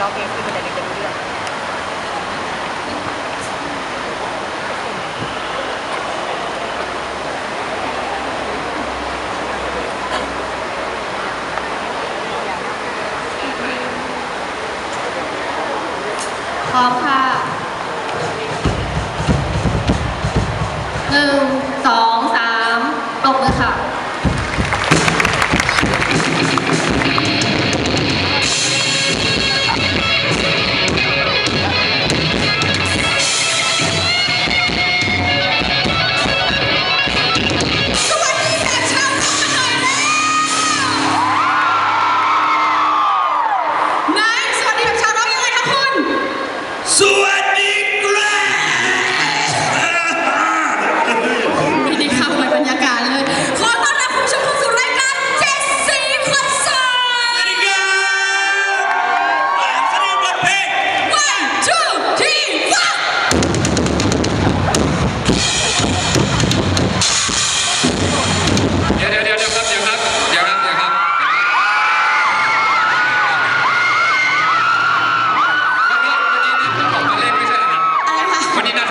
ร้องเพลงคือมันจะเรียนรู้เรื่องพร้อมค่ะหนึ่งสองสามตบมือค่ะ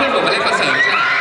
อนผมมาเล่นคเสิร์ต